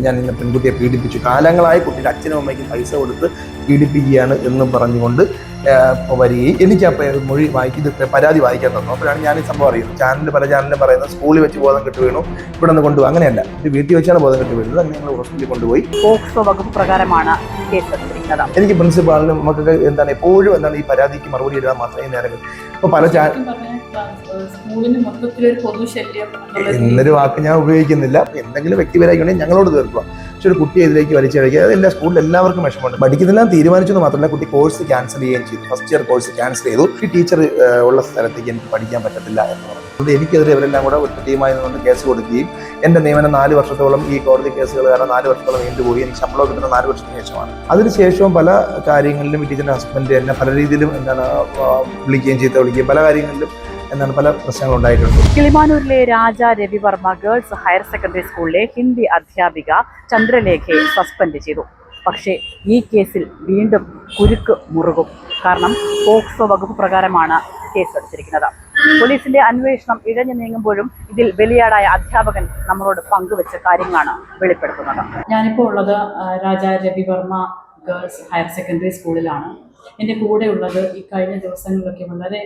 ഞാൻ ഇന്ന പെൺകുട്ടിയെ പീഡിപ്പിച്ചു. കാലങ്ങളായി കുട്ടിയുടെ അച്ഛനും അമ്മയ്ക്കും പൈസ കൊടുത്ത് പീഡിപ്പിക്കുകയാണ് എന്ന് പറഞ്ഞുകൊണ്ട് വരികയും എനിക്ക് ആ മൊഴി വായിക്കുന്ന ഇത് പരാതി വായിക്കാൻ തന്നു. അപ്പോഴാണ് ഞാൻ ഈ സംഭവം അറിയുന്നത്. ചാനലിൽ പല ചാനലിലും പറയുന്നത് സ്കൂളിൽ വെച്ച് ബോധം കെട്ട് വീണു ഇവിടെ നിന്ന് കൊണ്ടുപോകും അങ്ങനെയല്ല ഇത് വീട്ടിൽ വെച്ചാണ് ബോധം കെട്ട് വീണത്. അങ്ങനെ ഞങ്ങൾ ഹോസ്പിറ്റലിൽ കൊണ്ടുപോയി. പോക്സോ വകുപ്പ് പ്രകാരമാണ് എനിക്ക് പ്രിൻസിപ്പാളിനും നമുക്കൊക്കെ എന്താണ് എപ്പോഴും എന്താണ് ഈ പരാതിക്ക് മറുപടി ഇടാൻ മാത്രമേ നേരം ഇപ്പോൾ പല ചാ എന്നൊരു വാക്ക് ഞാൻ ഉപയോഗിക്കുന്നില്ല. എന്തെങ്കിലും വ്യക്തിപരമായിട്ട് ഞങ്ങളോട് തീർക്കുക. പക്ഷെ ഒരു കുട്ടി ഇതിലേക്ക് വലിച്ചഴക്കുക അതെല്ലാം സ്കൂളിൽ എല്ലാവർക്കും വിഷമമുണ്ട്. പഠിക്കുന്നില്ല തീരുമാനിച്ചു എന്ന് മാത്രമല്ല കുട്ടി കോഴ്സ് ക്യാൻസൽ ചെയ്യുകയും ചെയ്തു. ഫസ്റ്റ് ഇയർ കോഴ്സ് ക്യാൻസൽ ചെയ്തു. ഈ ടീച്ചർ ഉള്ള സ്ഥലത്തേക്ക് എനിക്ക് പഠിക്കാൻ പറ്റത്തില്ല എന്ന് പറഞ്ഞു. അതുകൊണ്ട് എനിക്കെതിരെ ഇവരെല്ലാം കൂടെ ഒരു ടീമായി നിന്നുകൊണ്ട് കേസ് കൊടുക്കുകയും എന്റെ നിയമനം നാല് വർഷത്തോളം ഈ കോടതി കേസുകൾ കാരണം നാല് വർഷത്തോളം നീണ്ടുപോയി എനിക്ക് ശമ്പളം കിട്ടുന്ന നാല് വർഷത്തിന് ശേഷമാണ്. അതിനുശേഷവും പല കാര്യങ്ങളിലും ഈ ടീച്ചറിന്റെ ഹസ്ബൻഡ് എന്നെ പല രീതിയിലും എന്താണ് വിളിക്കുകയും ചീത്ത വിളിക്കുകയും പല കാര്യങ്ങളിലും എന്താണ് പല പ്രശ്നങ്ങളും ഉണ്ടായിട്ടുണ്ട് കിളിമാനൂരിലെ Raja Ravivarma girls higher secondary സ്കൂളിലെ ഹിന്ദി അധ്യാപിക ചന്ദ്രലേഖയെ സസ്പെൻഡ് ചെയ്തു. പക്ഷേ ഈ കേസിൽ വീണ്ടും കുരുക്ക് മുറുകും. കാരണം പോക്സോ വകുപ്പ് പ്രകാരമാണ് കേസ് എടുത്തിരിക്കുന്നത് പോലീസിന്റെ അന്വേഷണം ഇഴഞ്ഞു നീങ്ങുമ്പോഴും ഇതിൽ ബലിയാടായ അധ്യാപകൻ നമ്മളോട് പങ്കുവച്ച കാര്യങ്ങളാണ് വെളിപ്പെടുത്തുന്നത്. ഞാനിപ്പോൾ ഉള്ളത് Raja Raja Ravivarma girls higher secondary സ്കൂളിലാണ്. എന്റെ കൂടെ ഉള്ളത് ഈ കഴിഞ്ഞ ദിവസങ്ങളിലൊക്കെ വളരെ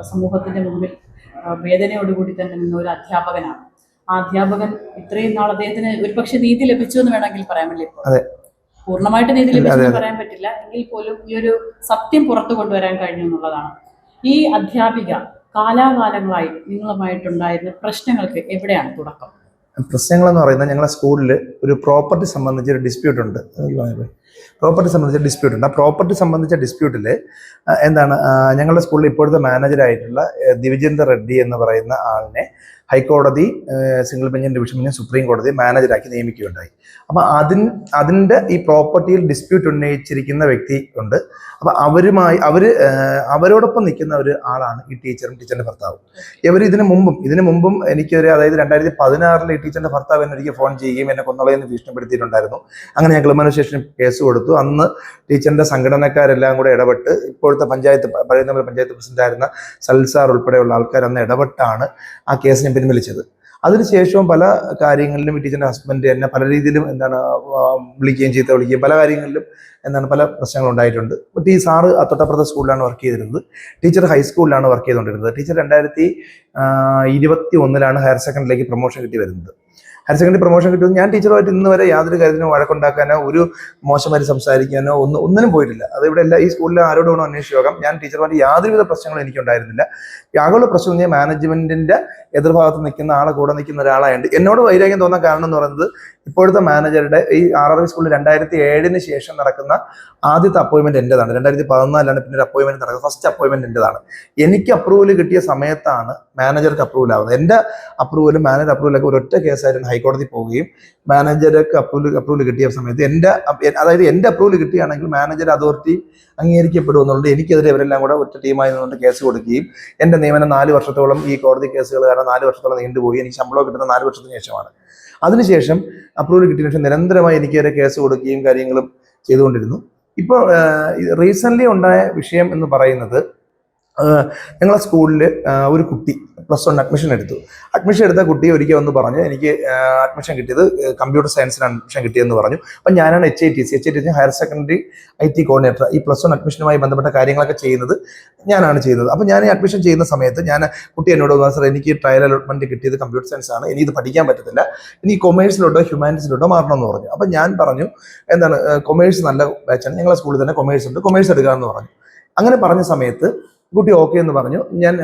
സമൂഹത്തിന്റെ മുമ്പിൽ വേദനയോടുകൂടി തന്നെ നിന്ന ഒരു അധ്യാപകനാണ്. ആ അധ്യാപകൻ ഇത്രയും നാൾ അദ്ദേഹത്തിന് ഒരുപക്ഷെ നീതി ലഭിച്ചു എന്ന് വേണമെങ്കിൽ പറയാമല്ലേ ഇപ്പോൾ? അതെ. പൂർണമായിട്ട് നീതി ലഭിച്ചു എന്ന് പറയാൻ പറ്റില്ല. എങ്കിൽ പോലും ഈ ഒരു സത്യം പുറത്തു കൊണ്ടുവരാൻ കഴിഞ്ഞു എന്നുള്ളതാണ്. ഈ അധ്യാപിക കാലാകാലങ്ങളായി നിങ്ങളുമായിട്ടുണ്ടായിരുന്ന പ്രശ്നങ്ങൾക്ക് എവിടെയാണ് തുടക്കം? പ്രശ്നങ്ങളെന്ന് പറയുന്നത് ഞങ്ങളുടെ സ്കൂളിൽ ഒരു പ്രോപ്പർട്ടി സംബന്ധിച്ച് ഒരു ഡിസ്പ്യൂട്ട് ഉണ്ട്. പ്രോപ്പർട്ടി സംബന്ധിച്ച ഡിസ്പ്യൂട്ട് ഉണ്ട്. ആ പ്രോപ്പർട്ടി സംബന്ധിച്ച ഡിസ്പ്യൂട്ടിൽ എന്താണ് ഞങ്ങളുടെ സ്കൂളിൽ ഇപ്പോഴത്തെ മാനേജറായിട്ടുള്ള ദിവിജേന്ദ്ര റെഡ്ഡി എന്ന് പറയുന്ന ആളിനെ ഹൈക്കോടതി സിംഗിൾ ബെഞ്ചിൻ ഡിവിഷൻ ബെഞ്ചും സുപ്രീം കോടതി മാനേജറാക്കി നിയമിക്കുകയുണ്ടായി. അപ്പോൾ അതിൻ അതിന്റെ ഈ പ്രോപ്പർട്ടിയിൽ ഡിസ്പ്യൂട്ട് ഉന്നയിച്ചിരിക്കുന്ന വ്യക്തി ഉണ്ട്. അപ്പോൾ അവരുമായി അവർ അവരോടൊപ്പം നിൽക്കുന്ന ഒരു ആളാണ് ഈ ടീച്ചറും ടീച്ചറിന്റെ ഭർത്താവും. ഇവർ ഇതിനു മുമ്പും ഇതിനു മുമ്പും എനിക്കൊരു അതായത് രണ്ടായിരത്തി പതിനാറിൽ ഈ ടീച്ചറിന്റെ ഭർത്താവ് എന്നെ എനിക്ക് ഫോൺ ചെയ്യുകയും എന്നെ കൊന്നളയെന്ന് ഭീഷണിപ്പെടുത്തിയിട്ടുണ്ടായിരുന്നു. അങ്ങനെ ഞാൻ ക്രിമിനൽ സ്റ്റേഷനിൽ കേസ് കൊടുത്തു. അന്ന് ടീച്ചറിന്റെ സംഘടനക്കാരെല്ലാം കൂടെ ഇടപെട്ട് ഇപ്പോഴത്തെ പഞ്ചായത്ത് പഴയ പഞ്ചായത്ത് പ്രസിഡന്റ് ആയിരുന്ന സൽസാർ ഉൾപ്പെടെയുള്ള ആൾക്കാർ അന്ന് ഇടപെട്ടാണ് ആ കേസ് ഞാൻ പിൻവലിച്ചത് അതിനുശേഷവും പല കാര്യങ്ങളിലും ഈ ടീച്ചറിന്റെ ഹസ്ബൻഡ് എന്നെ പല രീതിയിലും എന്താണ് വിളിക്കുകയും ചീത്ത വിളിക്കുകയും പല കാര്യങ്ങളിലും എന്താണ് പല പ്രശ്നങ്ങളും ഉണ്ടായിട്ടുണ്ട്. ഈ സാറ് അത്തോട്ടപ്രദ സ്കൂളിലാണ് വർക്ക് ചെയ്തിരുന്നത്. ടീച്ചർ ഹൈസ്കൂളിലാണ് വർക്ക് ചെയ്തുകൊണ്ടിരുന്നത്. ടീച്ചർ രണ്ടായിരത്തി ഇരുപത്തി ഒന്നിലാണ് ഹയർ സെക്കൻഡറിയിലേക്ക് പ്രൊമോഷൻ കിട്ടി വരുന്നത്. ഹയർ സെക്കൻഡറി പ്രൊമോഷൻ കിട്ടുന്നത് ഞാൻ ടീച്ചറുമായിട്ട് ഇന്ന് വരെ യാതൊരു കാര്യത്തിനും വഴക്കുണ്ടാക്കാനോ ഒരു മോശമായി സംസാരിക്കാനോ ഒന്നും ഒന്നിനും പോയിട്ടില്ല. അത് ഇവിടെ എല്ലാ ഈ സ്കൂളിൽ ആരോടും അന്വേഷിച്ചു നോക്കാം. ഞാൻ ടീച്ചറുമായിട്ട് യാതൊരുവിധ പ്രശ്നങ്ങളും എനിക്കുണ്ടായിരുന്നില്ല. ആകെയുള്ള പ്രശ്നം ഞാൻ മാനേജ്മെന്റിന്റെ എതിർഭാഗത്ത് നിൽക്കുന്ന ആളെ കൂടെ നിൽക്കുന്ന ഒരാളായുണ്ട് എന്നോട് വൈരാഗ്യം തോന്നാൻ കാരണം എന്ന് പറയുന്നത് ഇപ്പോഴത്തെ മാനേജറുടെ ഈ ആർ ആർ സ്കൂളിൽ രണ്ടായിരത്തി ഏഴിന് ശേഷം നടക്കുന്ന ആദ്യത്തെ അപ്പോയിന്റ്മെന്റ് എന്റേതാണ്. രണ്ടായിരത്തി പതിനാലിലാണ് പിന്നെ ഒരു അപ്പോയിന്റ്മെന്റ് നടക്കുന്നത്. ഫസ്റ്റ് അപ്പോയിന്റ്മെന്റ് എന്റേതാണ്. എനിക്ക് അപ്രൂവൽ കിട്ടിയ സമയത്താണ് മാനേജർക്ക് അപ്രൂവൽ ആവുന്നത്. എന്റെ അപ്രൂവലും മാനേജർ അപ്രൂവലൊക്കെ ഒരൊറ്റ കേസായിരുന്നു ഹൈക്കോടതി പോവുകയും മാനേജർക്ക് അപ്രൂവൽ അപ്രൂവൽ കിട്ടിയ സമയത്ത് എന്റെ അതായത് എന്റെ അപ്രൂവൽ കിട്ടുകയാണെങ്കിൽ മാനേജർ അതോറിറ്റി അംഗീകരിക്കപ്പെടുമെന്നുള്ളത് എനിക്കെതിരെ ഇവരെല്ലാം കൂടെ ഒറ്റ ടീമായി നിന്നുകൊണ്ട് കേസ് കൊടുക്കുകയും എന്റെ നിയമനം നാല് വർഷത്തോളം ഈ കോടതി കേസുകൾ കാരണം നാല് വർഷത്തോളം നീണ്ടുപോയി. എനിക്ക് ശമ്പളം കിട്ടുന്ന നാല് വർഷത്തിന് ശേഷമാണ്. അതിനുശേഷം അപ്രൂവൽ കിട്ടിയ ശേഷം നിരന്തരമായി എനിക്കെതിരെ കേസ് കൊടുക്കുകയും കാര്യങ്ങളും ചെയ്തുകൊണ്ടിരുന്നു. ഇപ്പോൾ റീസെന്റ്ലി ഉണ്ടായ വിഷയം എന്ന് പറയുന്നത് ഞങ്ങളെ സ്കൂളിൽ ഒരു കുട്ടി പ്ലസ് വൺ അഡ്മിഷൻ എടുത്തു. അഡ്മിഷൻ എടുത്ത കുട്ടി ഒരിക്കൽ വന്ന് പറഞ്ഞു എനിക്ക് അഡ്മിഷൻ കിട്ടിയത് കമ്പ്യൂട്ടർ സയൻസിന് അഡ്മിഷൻ കിട്ടിയെന്ന് പറഞ്ഞു. അപ്പം ഞാനാണ് H I T C H I T C higher secondary I T coordinator ഈ പ്ലസ് വൺ അഡ്മിഷനുമായി ബന്ധപ്പെട്ട കാര്യങ്ങളൊക്കെ ചെയ്യുന്നത് ഞാനാണ് ചെയ്യുന്നത് അപ്പം ഞാൻ അഡ്മിഷൻ ചെയ്യുന്ന സമയത്ത് ഞാൻ കുട്ടി എന്നോട് പറഞ്ഞു സാർ എനിക്ക് ട്രയൽ അലോട്ട്മെന്റ് കിട്ടിയത് കമ്പ്യൂട്ടർ സയൻസ് ആണ്. ഇനി ഇത് പഠിക്കാൻ പറ്റത്തില്ല. ഇനി കൊമേഴ്സിലോട്ടോ ഹ്യൂമാനിറ്റീസിലോട്ടോ മാറണമെന്ന് പറഞ്ഞു. അപ്പം ഞാൻ പറഞ്ഞു എന്താണ് കൊമേഴ്സ് നല്ല ബാച്ചാണ് ഞങ്ങളെ സ്കൂളിൽ തന്നെ കൊമേഴ്സ് ഉണ്ട്. കൊമേഴ്സ് എടുക്കാമെന്ന് പറഞ്ഞു. അങ്ങനെ പറഞ്ഞ സമയത്ത് കുട്ടി ഓക്കെ എന്ന് പറഞ്ഞു. ഞാൻ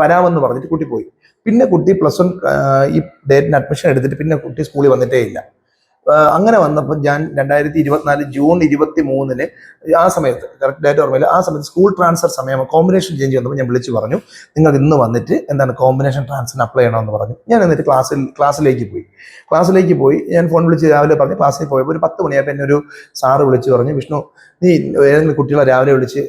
വരാമെന്ന് പറഞ്ഞിട്ട് കുട്ടി പോയി. പിന്നെ കുട്ടി പ്ലസ് വൺ ഈ ഡേറ്റിന് അഡ്മിഷൻ എടുത്തിട്ട് പിന്നെ കുട്ടി സ്കൂളിൽ വന്നിട്ടേ ഇല്ല. അങ്ങനെ വന്നപ്പോൾ ഞാൻ രണ്ടായിരത്തി ഇരുപത്തിനാല് ജൂൺ ഇരുപത്തി മൂന്നിന് ആ സമയത്ത് കറക്റ്റ് ഡേറ്റ് ഓർമ്മയില്ല ആ സമയത്ത് സ്കൂൾ ട്രാൻസ്ഫർ സമയം കോമ്പിനേഷൻ ചേഞ്ച് വന്നപ്പോൾ ഞാൻ വിളിച്ചു പറഞ്ഞു നിങ്ങൾ ഇന്ന് വന്നിട്ട് എന്താണ് കോമ്പിനേഷൻ ട്രാൻസ്ഫർ അപ്ലൈ ചെയ്യണമെന്ന് പറഞ്ഞു. ഞാൻ എന്നിട്ട് ക്ലാസ്സിൽ ക്ലാസ്സിലേക്ക് പോയി. ക്ലാസ്സിലേക്ക് പോയി ഞാൻ ഫോൺ വിളിച്ച് രാവിലെ പറഞ്ഞു ക്ലാസ്സിൽ പോയപ്പോൾ ഒരു പത്ത് മണിയായപ്പോൾ എന്നെ ഒരു സാറ് വിളിച്ച് പറഞ്ഞു വിഷ്ണു നീ ഏതെങ്കിലും കുട്ടികളെ രാവിലെ വിളിച്ച്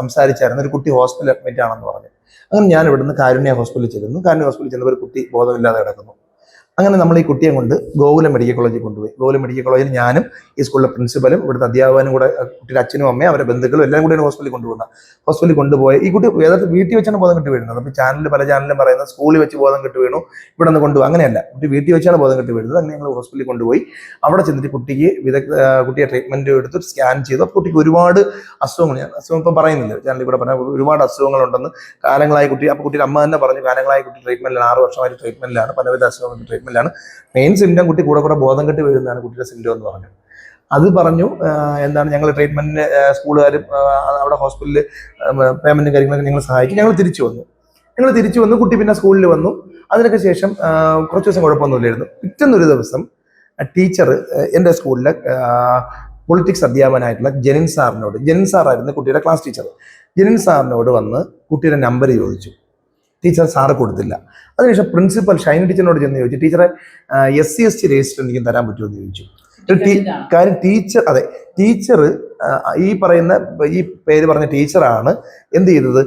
സംസാരിച്ചായിരുന്നു ഒരു കുട്ടി ഹോസ്പിറ്റലിൽ അഡ്മിറ്റ് ആണെന്ന് പറഞ്ഞു. അങ്ങനെ ഞാൻ ഇവിടുന്ന് കാരുണ്യ ഹോസ്പിറ്റലിൽ ചെല്ലുന്നു. കാരുണ്യ ഹോസ്പിറ്റലിൽ ചെന്നപ്പോൾ ഒരു കുട്ടി ബോധമില്ലാതെ കിടക്കുന്നു. അങ്ങനെ നമ്മൾ ഈ കുട്ടിയെ കൊണ്ട് ഗോകുലം മെഡിക്കൽ കോളേജിൽ കൊണ്ടുപോയി. ഗോകുലം മെഡിക്കൽ കോളേജിൽ ഞാനും ഈ സ്കൂളിലെ പ്രിൻസിപ്പലും ഇവിടുത്തെ അധ്യാപകനും കൂടെ കുട്ടിയുടെ അച്ഛനും അമ്മയും അവരുടെ ബന്ധുക്കളും എല്ലാം കൂടിയാണ് ഹോസ്പിറ്റലിൽ കൊണ്ടുപോകുന്നത്. ഹോസ്പിറ്റലിൽ കൊണ്ടുപോയി. ഈ കുട്ടി ഏതൊക്കെ വീട്ടിൽ വെച്ചാണ് ബോധം കിട്ടി വീഴുന്നത്. അപ്പോൾ ചാനലിൽ പല ചാനലിലും പറയുന്നത് സ്കൂളിൽ വെച്ച് ബോധം കിട്ടി വീണു ഇവിടെ നിന്ന് കൊണ്ടുപോകും അങ്ങനെയല്ല. കുട്ടി വീട്ടിൽ വെച്ചാണ് ബോധം കിട്ടി വീഴുന്നത്. അങ്ങനെ ഞങ്ങൾ ഹോസ്പിറ്റലിൽ കൊണ്ടുപോയി. അവിടെ ചെന്നിട്ട് കുട്ടിക്ക് വിദഗ്ധ കുട്ടിയെ ട്രീറ്റ്മെന്റ് എടുത്ത് സ്കാൻ ചെയ്തു. അപ്പോൾ കുട്ടിക്ക് ഒരുപാട് അസുഖങ്ങൾ ഞാൻ അസുഖം ഇപ്പം പറയുന്നില്ല. ചാനലിൽ കൂടെ പറഞ്ഞ ഒരുപാട് അസുഖങ്ങളുണ്ടെന്ന് കാലങ്ങളായി കുട്ടി അപ്പോൾ കുട്ടിയുടെ അമ്മ തന്നെ പറഞ്ഞു കാലങ്ങളായി കുട്ടി ട്രീറ്റ്മെന്റിലാണ് ആറ് വർഷമായി ട്രീറ്റ്മെന്റിലാണ് പലവിധ അസുഖങ്ങൾ ട്രീറ്റ്മെന്റിലാണ് മെയിൻ സിംറ്റം കുട്ടി കൂടെ കൂടെ ബോധം കെട്ടി വീഴുന്നതാണ് കുട്ടിയുടെ സിംറ്റം എന്ന് പറഞ്ഞു അത് പറഞ്ഞു എന്താണ് ഞങ്ങൾ ട്രീറ്റ്മെന്റിന് സ്കൂളുകാരും അവിടെ ഹോസ്പിറ്റലിൽ പേയ്മെന്റും കാര്യങ്ങളൊക്കെ ഞങ്ങൾ സഹായിക്കും. ഞങ്ങൾ തിരിച്ചു വന്നു. ഞങ്ങൾ തിരിച്ചു വന്നു കുട്ടി പിന്നെ സ്കൂളിൽ വന്നു. അതിനൊക്കെ ശേഷം കുറച്ച് ദിവസം കുഴപ്പമൊന്നുമില്ലായിരുന്നു. പിറ്റേന്നൊരു ദിവസം ടീച്ചർ എന്റെ സ്കൂളിലെ പൊളിറ്റിക്സ് അധ്യാപകനായിട്ടുള്ള ജെനിൻ സാറിനോട് ജെനിൻ സാറായിരുന്നു കുട്ടിയുടെ ക്ലാസ് ടീച്ചർ ജെനിൻ സാറിനോട് വന്ന് കുട്ടിയുടെ നമ്പർ ചോദിച്ചു. ടീച്ചർ സാറ് കൊടുത്തില്ല. അതിനുശേഷം പ്രിൻസിപ്പൽ ഷൈൻ ടീച്ചറിനോട് ചെന്ന് ചോദിച്ചു ടീച്ചറെ S C S T register എനിക്ക് തരാൻ പറ്റുമോ? എന്ന് ചോദിച്ചു. കാര്യം ടീച്ചർ അതെ ടീച്ചർ ഈ പറയുന്ന ഈ പേര് പറഞ്ഞ ടീച്ചറാണ് എന്ത് ചെയ്തത്?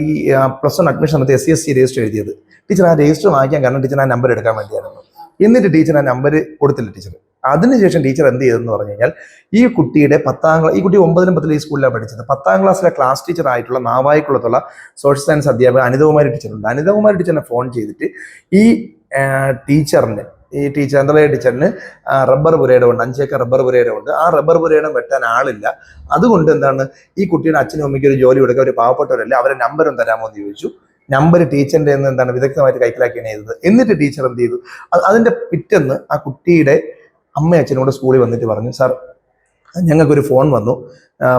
ഈ plus one admission S C S T register എഴുതിയത്. ടീച്ചർ ആ രജിസ്റ്റർ വാങ്ങിക്കാൻ കാരണം ടീച്ചർ ആ നമ്പർ എടുക്കാൻ വേണ്ടിയായിരുന്നു. എന്നിട്ട് ടീച്ചർ ആ നമ്പർ കൊടുത്തില്ല ടീച്ചർ. അതിനുശേഷം ടീച്ചർ എന്ത് ചെയ്തെന്ന് പറഞ്ഞു കഴിഞ്ഞാൽ ഈ കുട്ടിയുടെ പത്താം ക്ലാസ് ഈ കുട്ടി ഒമ്പതിലും പത്തിലും ഈ സ്കൂളിലാണ് പഠിച്ചത്. പത്താം ക്ലാസ്സിലെ ക്ലാസ് ടീച്ചർ ആയിട്ടുള്ള നാവായിക്കുളത്തുള്ള സോഷ്യൽ സയൻസ് അധ്യാപക അനിതകുമാരി ടീച്ചറുണ്ട് അനിതകുമാരി ടീച്ചറിനെ ഫോൺ ചെയ്തിട്ട് ഈ ടീച്ചറിന് ഈ ടീച്ചർ ചന്ദ്രയ ടീച്ചറിന് റബ്ബർ പുരയുടെ ഉണ്ട് അഞ്ചേക്കർ റബ്ബർ പുരയുടെ ഉണ്ട് ആ റബ്ബർ പുരയുടെ വെട്ടാൻ ആളില്ല. അതുകൊണ്ട് എന്താണ്? ഈ കുട്ടിയുടെ അച്ഛനും അമ്മയ്ക്ക് ഒരു ജോലി കൊടുക്കുക ഒരു പാവപ്പെട്ടവരല്ലേ അവരെ നമ്പറും തരാമോ എന്ന് ചോദിച്ചു. നമ്പർ ടീച്ചറിന്റെ നിന്ന് എന്താണ് വിദഗ്ധമായിട്ട് കൈക്കലാക്കിയാണ് ചെയ്തത്. എന്നിട്ട് ടീച്ചർ എന്ത് ചെയ്തു? അതിന്റെ പിറ്റെന്ന് ആ കുട്ടിയുടെ അമ്മ അച്ഛനോട് സ്കൂളിൽ വന്നിട്ട് പറഞ്ഞു സാർ ഞങ്ങൾക്കൊരു ഫോൺ വന്നു.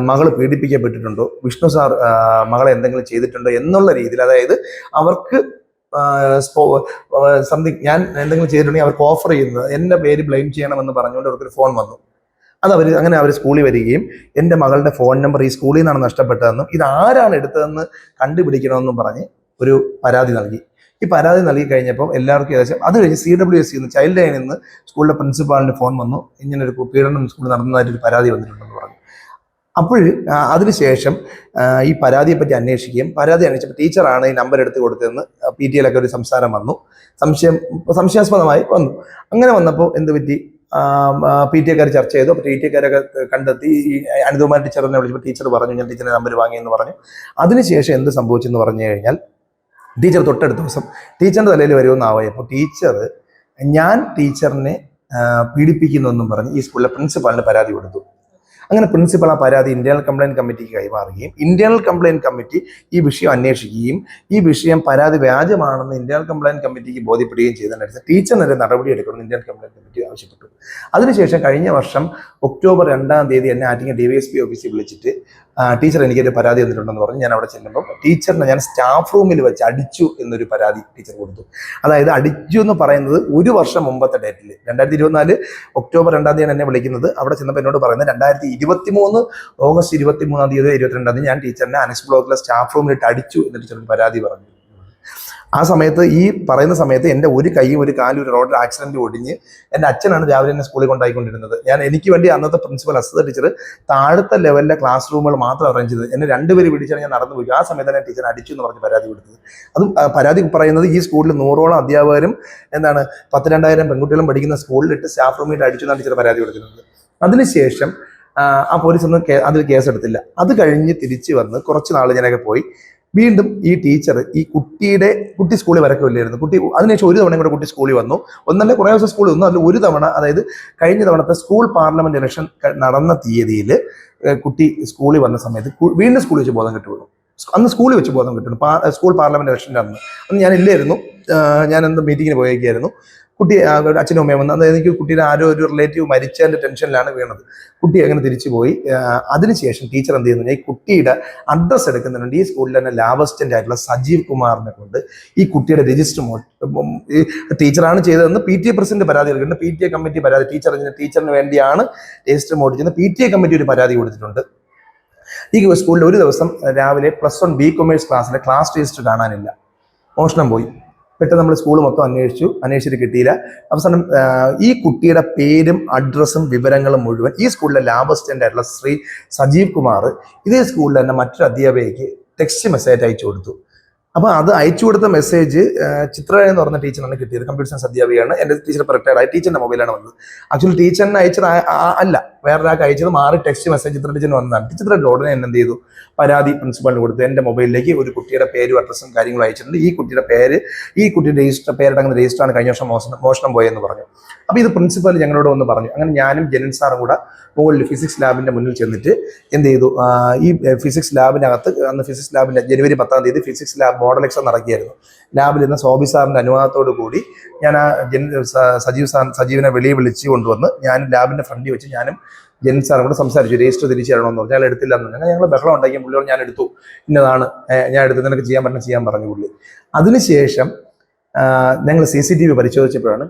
മകൾ പീഡിപ്പിക്കപ്പെട്ടിട്ടുണ്ടോ? വിഷ്ണു സാർ മകളെ എന്തെങ്കിലും ചെയ്തിട്ടുണ്ടോ? എന്നുള്ള രീതിയിൽ അതായത് അവർക്ക് സംതിങ് ഞാൻ എന്തെങ്കിലും ചെയ്തിട്ടുണ്ടെങ്കിൽ അവർക്ക് ഓഫർ ചെയ്യുന്നത് എന്റെ പേര് ബ്ലെയിം ചെയ്യണമെന്ന് പറഞ്ഞുകൊണ്ട് അവർക്കൊരു ഫോൺ വന്നു. അത് അവർ അങ്ങനെ അവർ സ്കൂളിൽ വരികയും എന്റെ മകളുടെ ഫോൺ നമ്പർ ഈ സ്കൂളിൽ നിന്നാണ് നഷ്ടപ്പെട്ടതെന്നും ഇത് ആരാണ് എടുത്തതെന്ന് കണ്ടുപിടിക്കണമെന്നും പറഞ്ഞ് ഒരു പരാതി നൽകി. ഈ പരാതി നൽകി കഴിഞ്ഞപ്പോൾ എല്ലാവർക്കും ഏകദേശം അത് കഴിഞ്ഞ് സി ഡബ്ല്യു എസ് നിന്ന് ചൈൽഡ് ലൈനിൽ നിന്ന് സ്കൂളിലെ പ്രിൻസിപ്പാളിന് ഫോൺ വന്നു. ഇങ്ങനെ ഒരു പീഡനം സ്കൂളിൽ നടന്നതായിട്ടൊരു പരാതി വന്നിട്ടുണ്ടെന്ന് പറഞ്ഞു. അപ്പോൾ അതിനുശേഷം ഈ പരാതിയെ പറ്റി അന്വേഷിക്കുകയും പരാതി അന്വേഷിച്ചപ്പോൾ ടീച്ചറാണ് ഈ നമ്പർ എടുത്ത് കൊടുത്തതെന്ന് പി ടി എയിലൊക്കെ ഒരു സംസാരം വന്നു. സംശയം സംശയാസ്പദമായി വന്നു. അങ്ങനെ വന്നപ്പോൾ എന്ത് പറ്റി? പി ടി എക്കാർ ചർച്ച ചെയ്തു. അപ്പോൾ പി ടി എക്കാരൊക്കെ കണ്ടെത്തി. ഈ അനിതുമാർ ടീച്ചറിനെ വിളിച്ചപ്പോൾ ടീച്ചർ പറഞ്ഞു ഞാൻ ടീച്ചറിന്റെ നമ്പർ വാങ്ങിയെന്ന് പറഞ്ഞു. അതിനുശേഷം എന്ത് സംഭവിച്ചെന്ന് പറഞ്ഞു കഴിഞ്ഞാൽ ടീച്ചർ തൊട്ടടുത്ത ദിവസം ടീച്ചറിന്റെ തലയിൽ വരുമെന്നാവായപ്പോൾ ടീച്ചർ ഞാൻ ടീച്ചറിനെ പീഡിപ്പിക്കുന്നുവെന്നും പറഞ്ഞ് ഈ സ്കൂളിലെ പ്രിൻസിപ്പാളിന് പരാതി കൊടുത്തു. അങ്ങനെ പ്രിൻസിപ്പൽ ആ പരാതി ഇന്റേണൽ കംപ്ലയിന്റ് കമ്മിറ്റിക്ക് കൈമാറുകയും ഇന്റേണൽ കംപ്ലയിന്റ് കമ്മിറ്റി ഈ വിഷയം അന്വേഷിക്കുകയും ഈ വിഷയം പരാതി വ്യാജമാണെന്ന് ഇന്റേണൽ കംപ്ലയിന്റ് കമ്മിറ്റിക്ക് ബോധ്യപ്പെടുകയും ചെയ്തതിനടുത്ത് ടീച്ചറിനെതിരെ നടപടി എടുക്കണമെന്ന് ഇന്ത്യൻ കംപ്ലയിന്റ് കമ്മിറ്റി ആവശ്യപ്പെട്ടു. അതിനുശേഷം കഴിഞ്ഞ വർഷം ഒക്ടോബർ രണ്ടാം തീയതി എന്നെ Attingal D Y S P ഓഫീസിൽ വിളിച്ചിട്ട് ടീച്ചർ എനിക്കൊരു പരാതി തന്നിട്ടുണ്ടെന്ന് പറഞ്ഞ്. ഞാൻ അവിടെ ചെല്ലുമ്പോൾ ടീച്ചറിനെ ഞാൻ സ്റ്റാഫ് റൂമിൽ വെച്ച് അടിച്ചു എന്നൊരു പരാതി ടീച്ചർ കൊടുത്തു. അതായത് അടിച്ചു എന്ന് പറയുന്നത് ഒരു വർഷം മുമ്പത്തെ ഡേറ്റിൽ രണ്ടായിരത്തി ഇരുപത്തിനാല് ഒക്ടോബർ രണ്ടാം തീയതി എന്നെ വിളിക്കുന്നത്. അവിടെ ചെന്നപ്പോൾ എന്നോട് പറയുന്നത് രണ്ടായിരത്തി ഇരുപത്തി മൂന്ന് ഓഗസ്റ്റ് ഇരുപത്തി മൂന്നാം തീയതി ഇരുപത്തിരണ്ടാം തീയതി ഞാൻ ടീച്ചറിനെ അനസ് ബ്ലോക്കിലെ സ്റ്റാഫ് റൂമിലിട്ട് അടിച്ചു എന്ന് ടീച്ചർ പരാതി പറഞ്ഞു. ആ സമയത്ത് ഈ പറയുന്ന സമയത്ത് എന്റെ ഒരു കൈയും ഒരു കാലും ഒരു റോഡിൽ ആക്സിഡന്റ് ഒടിഞ്ഞ് എന്റെ അച്ഛനാണ് രാവിലെ എന്നെ സ്കൂളിൽ കൊണ്ടായിക്കൊണ്ടിരുന്നത്. ഞാൻ എനിക്ക് വേണ്ടി അന്നത്തെ പ്രിൻസിപ്പൽ അസിത ടീച്ചർ താഴത്തെ ലെവലിലെ ക്ലാസ് റൂമുകൾ മാത്രം അറേഞ്ച് ചെയ്തത്. എന്നെ രണ്ടുപേര് പിടിച്ചാണ് ഞാൻ നടന്നു പോയി ആ സമയത്ത് തന്നെ ടീച്ചർ അടിച്ചു എന്ന് പറഞ്ഞ് പരാതി കൊടുത്തത്. അതും പരാതി പറയുന്നത് ഈ സ്കൂളിൽ നൂറോളം അധ്യാപകരും എന്താണ് പത്ത് രണ്ടായിരം പെൺകുട്ടികളും പഠിക്കുന്ന സ്കൂളിലിട്ട് സ്റ്റാഫ് റൂമിൽ അടിച്ചു എന്നാണ് ടീച്ചർ പരാതി കൊടുത്തിരുന്നത്. അതിനുശേഷം ആ, പോലീസ് ഒന്നും അതിൽ കേസെടുത്തില്ല അത് കഴിഞ്ഞ് തിരിച്ചു വന്ന് കുറച്ച് നാൾ ഞാനൊക്കെ പോയി. വീണ്ടും ഈ ടീച്ചർ ഈ കുട്ടിയുടെ കുട്ടി സ്കൂളിൽ വരക്കില്ലായിരുന്നു കുട്ടി അതിനുശേഷം ഒരു തവണ കൂടെ കുട്ടി സ്കൂളിൽ വന്നു. ഒന്നല്ല കുറേ ദിവസം സ്കൂളിൽ വന്നു. അതിൽ ഒരു തവണ അതായത് കഴിഞ്ഞ തവണത്തെ സ്കൂൾ പാർലമെന്റ് ഇലക്ഷൻ നടന്ന തീയതിയിൽ കുട്ടി സ്കൂളിൽ വന്ന സമയത്ത് വീണ്ടും സ്കൂളിൽ വെച്ച് ബോധം കെട്ടു അന്ന് സ്കൂളിൽ വെച്ച് ബോധം കിട്ടുന്നു സ്കൂൾ പാർലമെന്റ് ഇലക്ഷന്റെ അന്ന്. അന്ന് ഞാൻ ഇല്ലായിരുന്നു. ഞാൻ എന്ത് മീറ്റിങ്ങിന് പോയേക്കായിരുന്നു. കുട്ടി അച്ഛനും അമ്മയും വന്ന് അതായത് എനിക്ക് കുട്ടിയുടെ ആരോ ഒരു റിലേറ്റീവ് മരിച്ചതിന്റെ ടെൻഷനിലാണ് വീണത്. കുട്ടി അങ്ങനെ തിരിച്ചു പോയി. അതിനുശേഷം ടീച്ചർ എന്ത് ചെയ്യുന്നു? ഈ കുട്ടിയുടെ അഡ്രസ്സ് എടുക്കുന്നുണ്ട്. ഈ സ്കൂളിൽ തന്നെ ലാബ് ആയിട്ടുള്ള സജീവ് കുമാറിനെ കൊണ്ട് ഈ കുട്ടിയുടെ രജിസ്റ്റർ ഈ ടീച്ചറാണ് ചെയ്തതെന്ന് പി ടി എ പ്രസിഡന്റ് പരാതി കൊടുക്കുന്നുണ്ട് പി ടി എ കമ്മിറ്റി പരാതി ടീച്ചർ ടീച്ചറിന് വേണ്ടിയാണ് രജിസ്റ്റർ മോഡിച്ചെന്ന് പി ടി എ കമ്മിറ്റി ഒരു പരാതി കൊടുത്തിട്ടുണ്ട്. ഈ സ്കൂളിൽ ഒരു ദിവസം രാവിലെ പ്ലസ് വൺ ബി കൊമേഴ്സ് ക്ലാസ്സിലെ ക്ലാസ് രജിസ്റ്റർ കാണാനില്ല. മോഷണം പോയി. പെട്ടെന്ന് നമ്മൾ സ്കൂൾ മൊത്തം അന്വേഷിച്ചു. അന്വേഷിച്ചിട്ട് കിട്ടിയില്ല. അവസാനം ഈ കുട്ടിയുടെ പേരും അഡ്രസ്സും വിവരങ്ങളും മുഴുവൻ ഈ സ്കൂളിലെ ലാബ് അസിസ്റ്റന്റ് ആയിട്ടുള്ള ശ്രീ സജീവ് കുമാർ ഇതേ സ്കൂളിൽ തന്നെ മറ്റൊരു അധ്യാപകയ്ക്ക് ടെക്സ്റ്റ് മെസ്സേജ് അയച്ചു കൊടുത്തു. അപ്പോൾ അത് അയച്ചു കൊടുത്ത മെസ്സേജ് ചിത്ര എന്ന് പറഞ്ഞ ടീച്ചറാണ് കിട്ടിയത്. കമ്പ്യൂട്ടർ സയൻസ് അധ്യാപികയാണ്. എന്റെ ടീച്ചർ റിട്ടയർഡ് ആയി. ടീച്ചറിന്റെ മൊബൈലാണ് വന്നത്. ആക്ച്വലി ടീച്ചറിന് ആ- അല്ല. വേറൊരാൾക്ക് അയച്ചത് മാറി ടെക്സ്റ്റ് മെസ്സേജ് ചിത്ര ടീച്ചറിന് വന്നതാണ്. ടീച്ചർ ഉടനെ എന്നെ എന്ത് ചെയ്തു? പരാതി പ്രിൻസിപ്പാളിന് കൊടുത്തു. എന്റെ മൊബൈലിലേക്ക് ഒരു കുട്ടിയുടെ പേരും അഡ്രസ്സും കാര്യങ്ങളും അയച്ചിട്ടുണ്ട്. ഈ കുട്ടിയുടെ പേര് ഈ കുട്ടിയുടെ രജിസ്റ്റർ പേരടങ്ങുന്ന രജിസ്റ്ററാണ് കഴിഞ്ഞ വർഷം മോശം മോഷണം പോയെന്ന് പറഞ്ഞു. അപ്പോൾ ഇത് പ്രിൻസിപ്പൽ ഞങ്ങളോട് ഒന്ന് പറഞ്ഞു. അങ്ങനെ ഞാനും ജനൻ സാറും കൂടെ മുകളിൽ ഫിസിക്സ് ലാബിന്റെ മുന്നിൽ ചെന്നിട്ട് എന്ത് ചെയ്തു? ഈ ഫിസിക്സ് ലാബിനകത്ത് അന്ന് ഫിസിക്സ് ലാബിന്റെ ജനുവരി പത്താം തീയതി ഫിസിക്സ് ലാബ് മോഡൽ എക്സാം നടക്കിയായിരുന്നു. ലാബിൽ നിന്ന് സോബി സാറിന്റെ അനുവാദത്തോടു കൂടി ഞാൻ ആ ജൻ സജീവ് സാർ സജീവിനെ വെളിയിൽ വിളിച്ച് കൊണ്ടുവന്ന് ഞാൻ ലാബിന്റെ ഫ്രണ്ടിൽ വെച്ച് ഞാനും ജെൻ സാറും കൂടെ സംസാരിച്ചു. രജിസ്റ്റർ തിരിച്ചു തരണമെന്ന് പറഞ്ഞു. അയാൾ എടുത്തില്ല എന്ന് ഞങ്ങൾ ബഹളം ഉണ്ടാക്കിയ പുള്ളിയോട് ഞാൻ എടുത്തു. ഇന്നതാണ് ഞാൻ എടുത്ത് നിനക്ക് ചെയ്യാൻ പറ്റുന്ന ചെയ്യാൻ പറഞ്ഞു പുള്ളി. അതിനുശേഷം ഞങ്ങൾ സി സി ടി വി പരിശോധിച്ചപ്പോഴാണ്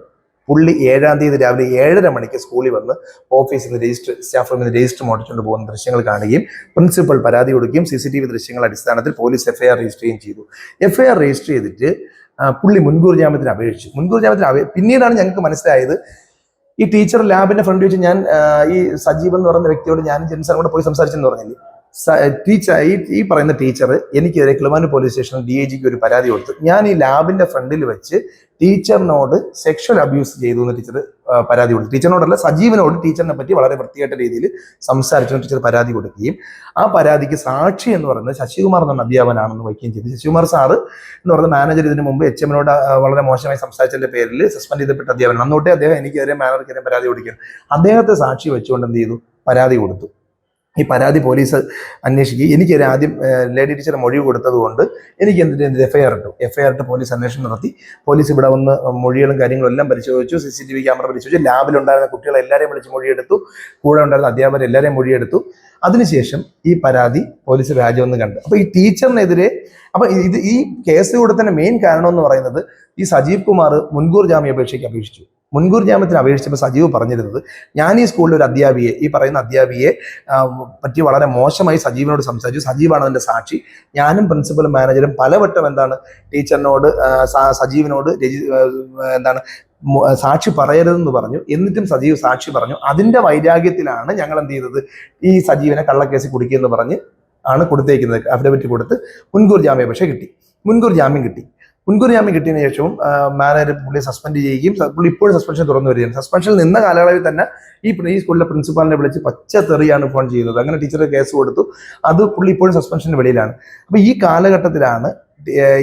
പുള്ളി ഏഴാം തീയതി രാവിലെ ഏഴര മണിക്ക് സ്കൂളിൽ വന്ന് ഓഫീസിൽ നിന്ന് രജിസ്റ്റർ സ്റ്റാഫ് റൂമിൽ നിന്ന് രജിസ്റ്റർ മോടിച്ചുകൊണ്ട് പോകുന്ന ദൃശ്യങ്ങൾ കാണുകയും പ്രിൻസിപ്പൽ പരാതി കൊടുക്കുകയും സി സി ടി വി ദൃശ്യങ്ങളുടെ അടിസ്ഥാനത്തിൽ പോലീസ് എഫ്ഐആർ രജിസ്റ്റർ ചെയ്യുകയും ചെയ്തു. എഫ്ഐആർ രജിസ്റ്റർ ചെയ്തിട്ട് പുള്ളി മുൻകൂർ ജാമ്യത്തിന് അപേക്ഷിച്ചു. മുൻകൂർ ജാമ്യത്തിന് അപേ പിന്നീടാണ് ഞങ്ങൾക്ക് മനസ്സിലായത് ഈ ടീച്ചർ ലാബിന്റെ ഫ്രണ്ട് വെച്ച് ഞാൻ ഈ സജീവ് എന്ന് പറയുന്ന വ്യക്തിയോട് ഞാൻ ജെൻസാർ കൂടെ പോയി സംസാരിച്ചെന്ന് പറഞ്ഞില്ലേ? ടീച്ചർ ഈ ഈ പറയുന്ന ടീച്ചർ എനിക്കെതിരെ കിളിമാനൂർ പോലീസ് സ്റ്റേഷനിൽ ഡി ഐ ജിക്ക് ഒരു പരാതി കൊടുത്തു. ഞാൻ ഈ ലാബിന്റെ ഫ്രണ്ടിൽ വെച്ച് ടീച്ചറിനോട് സെക്ഷൽ അബ്യൂസ് ചെയ്തു എന്ന് ടീച്ചർ പരാതി കൊടുത്തു. ടീച്ചറിനോടല്ല സജീവനോട് ടീച്ചറിനെ പറ്റി വളരെ വൃത്തികെട്ട രീതിയിൽ സംസാരിച്ചു ടീച്ചർ പരാതി കൊടുക്കുകയും ആ പരാതിക്ക് സാക്ഷി എന്ന് പറയുന്നത് ശശികുമാർ എന്ന അധ്യാപനാണെന്ന് വയ്ക്കുകയും ചെയ്തു. ശശികുമാർ സാറ് എന്ന് പറയുന്ന മാനേജർ ഇതിനു മുമ്പ് എച്ച് എമ്മിനോട് വളരെ മോശമായി സംസാരിച്ചതിന്റെ പേരിൽ സസ്പെൻഡ് ചെയ്തപ്പെട്ട അധ്യാപനം അന്നോട്ടേ അദ്ദേഹം എനിക്കെതിരെ മാനേജർക്കെതിരെ പരാതി കൊടുക്കുകയാണ്. അദ്ദേഹത്തെ സാക്ഷി വെച്ചുകൊണ്ട് എന്ത് ചെയ്തു? പരാതി കൊടുത്തു. ഈ പരാതി പോലീസ് അന്വേഷിക്കുകയും എനിക്ക് ആദ്യം ലേഡി ടീച്ചർ മൊഴി കൊടുത്തത് കൊണ്ട് എനിക്ക് എന്തിന് എഫ്ഐആർ ഇട്ടു. എഫ് ഐ ആർ ഇട്ട് പോലീസ് അന്വേഷണം നടത്തി. പോലീസ് ഇവിടെ വന്ന് മൊഴികളും കാര്യങ്ങളും എല്ലാം പരിശോധിച്ചു. C C T V camera പരിശോധിച്ചു. ലാബിലുണ്ടായിരുന്ന കുട്ടികളെ എല്ലാവരെയും വിളിച്ച് മൊഴിയെടുത്തു. കൂടെ ഉണ്ടായിരുന്ന അധ്യാപകർ എല്ലാവരെയും മൊഴിയെടുത്തു. അതിനുശേഷം ഈ പരാതി പോലീസ് രാജ്യമെന്ന് കണ്ട്. അപ്പോൾ ഈ ടീച്ചറിനെതിരെ അപ്പോൾ ഇത് ഈ കേസ് കൊടുത്തതിന്റെ മെയിൻ കാരണം എന്ന് പറയുന്നത് ഈ സജീവ് കുമാർ മുൻകൂർ ജാമ്യാപേക്ഷയ്ക്ക് അപേക്ഷിച്ചു. മുൻകൂർ ജാമ്യത്തിന് അപേക്ഷിച്ചപ്പോൾ സജീവ് പറഞ്ഞിരുന്നത് ഞാൻ ഈ സ്കൂളിൽ ഒരു അധ്യാപിയെ ഈ പറയുന്ന അധ്യാപികയെ പറ്റി വളരെ മോശമായി സജീവിനോട് സംസാരിച്ചു. സജീവാണ് അതിന്റെ സാക്ഷി. ഞാനും പ്രിൻസിപ്പലും മാനേജറും പലവട്ടം എന്താണ് ടീച്ചറിനോട് സജീവിനോട് രജി എന്താണ് സാക്ഷി പറയരുതെന്ന് പറഞ്ഞു. എന്നിട്ടും സജീവ് സാക്ഷി പറഞ്ഞു. അതിന്റെ വൈരാഗ്യത്തിലാണ് ഞങ്ങൾ എന്ത് ചെയ്തത്? ഈ സജീവിനെ കള്ളക്കേസിൽ കുടിക്കുമെന്ന് പറഞ്ഞ് ആണ് കൊടുത്തേക്കുന്നത്. അഫിഡവിറ്റ് കൊടുത്ത് മുൻകൂർ ജാമ്യാപേക്ഷ കിട്ടി. മുൻകൂർ ജാമ്യം കിട്ടി. മുൻകൂർ ജാമ്യം കിട്ടിയതിനു ശേഷവും മാനേജർ പുള്ളിയെ സസ്പെൻഡ് ചെയ്യുകയും പുള്ളി ഇപ്പോഴും സസ്പെൻഷൻ തുറന്നു വരികയാണ്. സസ്പെൻഷനിൽ നിന്ന കാലയളവിൽ തന്നെ ഈ ഈ സ്കൂളിലെ പ്രിൻസിപ്പാളിനെ വിളിച്ച് പച്ച തെറിയാണ് ഫോൺ ചെയ്യുന്നത്. അങ്ങനെ ടീച്ചർ കേസ് കൊടുത്തു. അത് പുള്ളി ഇപ്പോഴും സസ്പെൻഷന് വെളിയിലാണ്. അപ്പൊ ഈ കാലഘട്ടത്തിലാണ്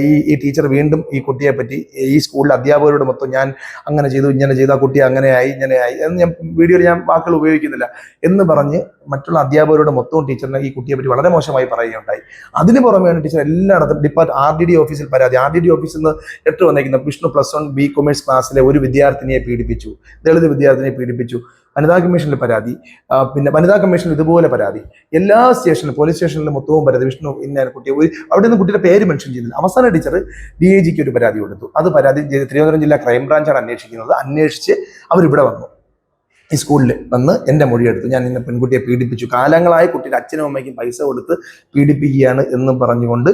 ഈ ഈ ടീച്ചർ വീണ്ടും ഈ കുട്ടിയെ പറ്റി ഈ സ്കൂളിലെ അധ്യാപകരോട് മൊത്തം ഞാൻ അങ്ങനെ ചെയ്തു ഇങ്ങനെ ചെയ്തു ആ കുട്ടി അങ്ങനെയായി ഇങ്ങനെയായി എന്ന് ഞാൻ വീഡിയോയിൽ ഞാൻ വാക്കുകൾ ഉപയോഗിക്കുന്നില്ല എന്ന് പറഞ്ഞ് മറ്റുള്ള അധ്യാപകരോട് മൊത്തവും ടീച്ചറിനെ ഈ കുട്ടിയെ പറ്റി വളരെ മോശമായി പറയുകയുണ്ടായി. അതിന് പുറമെയാണ് ടീച്ചർ എല്ലായിടത്തും ഡിപ്പാർട്ട് ആർ ഡി ഡി ഓഫീസിൽ പരാതി. ആർ ഡി ഡി ഓഫീസിൽ നിന്ന് ലെറ്റർ വന്നേക്കുന്ന. Vishnu plus one B commerce ക്ലാസ്സിലെ ഒരു വിദ്യാർത്ഥിനിയെ പീഡിപ്പിച്ചു. ദളിത് വിദ്യാർത്ഥിനിയെ പീഡിപ്പിച്ചു. വനിതാ കമ്മീഷനിൽ പരാതി പിന്നെ വനിതാ കമ്മീഷനിൽ ഇതുപോലെ പരാതി. എല്ലാ സ്റ്റേഷനിലും പോലീസ് സ്റ്റേഷനിലും മൊത്തവും പരാതി. വിഷ്ണു ഇന്ന കുട്ടിയെ അവിടെ നിന്ന് കുട്ടിയുടെ പേര് മെൻഷൻ ചെയ്യുന്നില്ല. അവസാന ടീച്ചർ ഡി ഐ ജിക്ക് ഒരു പരാതി കൊടുത്തു. അത് പരാതി തിരുവനന്തപുരം ജില്ലാ ക്രൈംബ്രാഞ്ചാണ് അന്വേഷിക്കുന്നത്. അന്വേഷിച്ച് അവരിവിടെ വന്നു. ഈ സ്കൂളിൽ വന്ന് എന്റെ മൊഴിയെടുത്തു ഞാൻ ഇന്ന പെൺകുട്ടിയെ പീഡിപ്പിച്ചു. കാലങ്ങളായി കുട്ടിയുടെ അച്ഛനും അമ്മയ്ക്കും പൈസ കൊടുത്ത് പീഡിപ്പിക്കുകയാണ് എന്ന് പറഞ്ഞുകൊണ്ട്